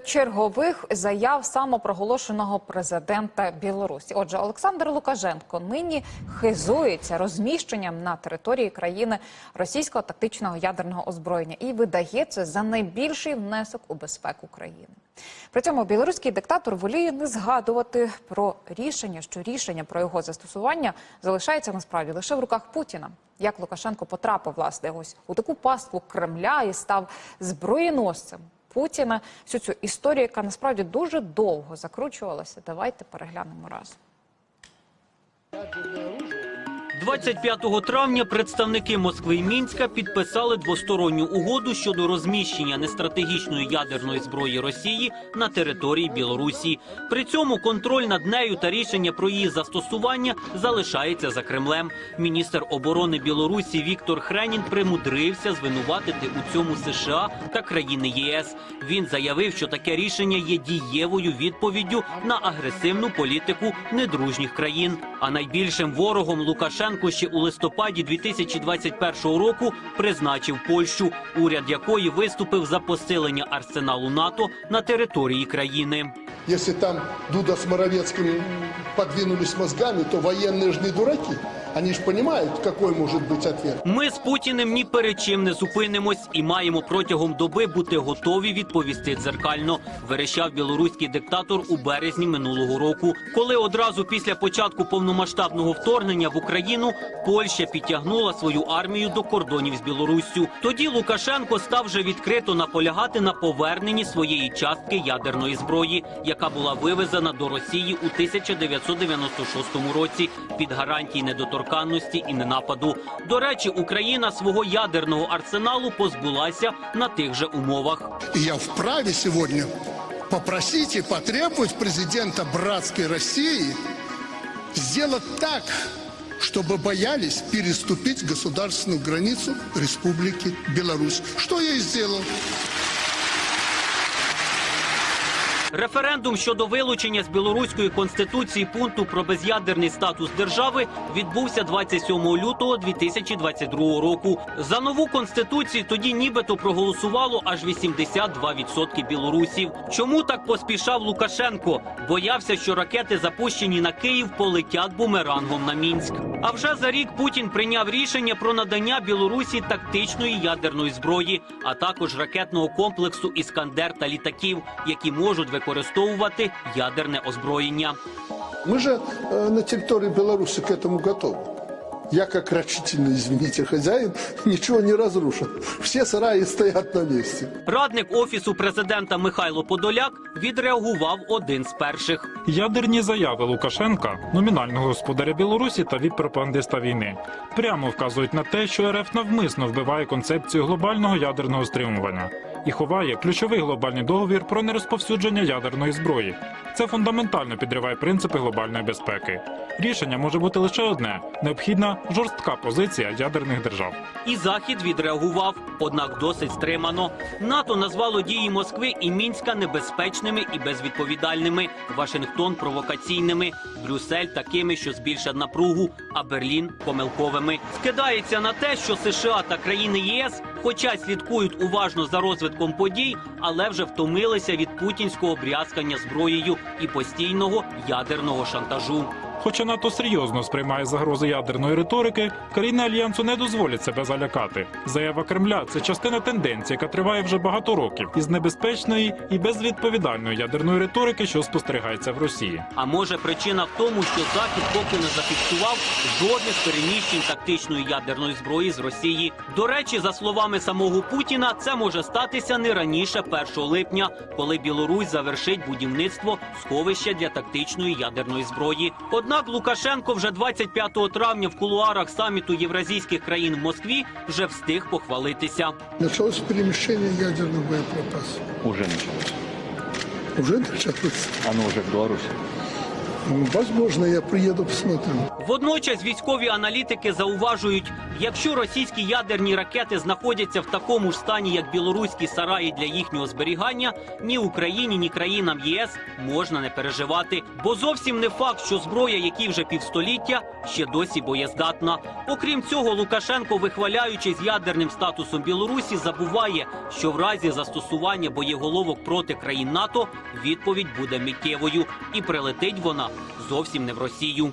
Чергових заяв самопроголошеного президента Білорусі. Отже, Олександр Лукашенко нині хизується розміщенням на території країни російського тактичного ядерного озброєння і видає це за найбільший внесок у безпеку країни. При цьому білоруський диктатор воліє не згадувати про рішення, що рішення про його застосування залишається насправді лише в руках Путіна. Як Лукашенко потрапив власне ось у таку пастку Кремля і став зброєносцем Путіна. Всю цю історію, яка насправді дуже довго закручувалася. Давайте переглянемо разом. 25 травня представники Москви і Мінська підписали двосторонню угоду щодо розміщення нестратегічної ядерної зброї Росії на території Білорусі. При цьому контроль над нею та рішення про її застосування залишається за Кремлем. Міністр оборони Білорусі Віктор Хренін примудрився звинуватити у цьому США та країни єС. Він заявив, що таке рішення є дієвою відповіддю на агресивну політику недружніх країн. А найбільшим ворогом Лукашенко ще у листопаді 2021 року призначив Польщу, уряд якої виступив за посилення арсеналу НАТО на території країни. Если там Дуда з Моровецьким подвинулись мозгами, то воєнні ж не дураки. Они же понимают, какой может быть ответ. Ми з Путіним ні перед чим не зупинимось і маємо протягом доби бути готові відповісти дзеркально. Верещав білоруський диктатор у березні минулого року, коли одразу після початку повномасштабного вторгнення в Україну Польща підтягнула свою армію до кордонів з Білоруссю. Тоді Лукашенко став вже відкрито наполягати на поверненні своєї частки ядерної зброї, яка була вивезена до Росії у 1996 році під гарантій недоторканності і ненападу. До речі, Україна свого ядерного арсеналу позбулася на тих же умовах. Я вправе сегодня попросить и потребовать президента братской России сделать так, чтобы боялись переступить государственную границу Республики Беларусь. Что я и сделал. Референдум щодо вилучення з білоруської конституції пункту про без'ядерний статус держави відбувся 27 лютого 2022 року. За нову конституцію тоді нібито проголосувало аж 82% білорусів. Чому так поспішав Лукашенко? Боявся, що ракети, запущені на Київ, полетять бумерангом на Мінськ. А вже за рік Путін прийняв рішення про надання Білорусі тактичної ядерної зброї, а також ракетного комплексу Іскандер та літаків, які можуть використовувати ядерне озброєння. Мы же э, на территории Беларуси к этому готовы. Я, как рачительный, извините, хозяин, ничего не разрушил. Все сараи стоят на месте. Радник офісу президента Михайло Подоляк відреагував один з перших. Ядерні заяви Лукашенка, номінального господаря Білорусі та віп-пропагандиста війни, прямо вказують на те, що РФ навмисно вбиває концепцію глобального ядерного стримування і ховає ключовий глобальний договір про нерозповсюдження ядерної зброї. Це фундаментально підриває принципи глобальної безпеки. Рішення може бути лише одне: необхідна жорстка позиція ядерних держав. І захід відреагував, однак досить стримано. НАТО назвало дії Москви і Мінська небезпечними і безвідповідальними. Вашингтон провокаційними, Брюссель такими, що збільшать напругу, а Берлін помилковими. Скидається на те, що США та країни ЄС, хоча слідкують уважно за розвитком подій, але вже втомилися від путінського брязкання зброєю і постійного ядерного шантажу. Хоча НАТО серйозно сприймає загрози ядерної риторики, країни альянсу не дозволять себе залякати. Заява Кремля це частина тенденції, яка триває вже багато років, із небезпечної і безвідповідальної ядерної риторики, що спостерігається в Росії. А може причина в тому, що Захід поки не зафіксував жодних переміщень тактичної ядерної зброї з Росії. До речі, за словами самого Путіна, це може статися не раніше 1 липня, коли Білорусь завершить будівництво сховища для тактичної ядерної зброї. Однак Лукашенко вже 25 травня в кулуарах саміту євразійських країн в Москві вже встиг похвалитися. Началось переміщення ядерных боеприпасов. Уже почалося. Уже началось. Оно вже в Беларуси. Возможно, я приеду посмотрю. Водночас військові аналітики зауважують, Якщо російські ядерні ракети знаходяться в такому ж стані, як білоруські сараї для їхнього зберігання, ні Україні, ні країнам ЄС можна не переживати. Бо зовсім не факт, що зброя, якій вже півстоліття, ще досі боєздатна. Окрім цього, Лукашенко, вихваляючись ядерним статусом Білорусі, забуває, що в разі застосування боєголовок проти країн НАТО відповідь буде миттєвою, і прилетить вона зовсім не в Росію.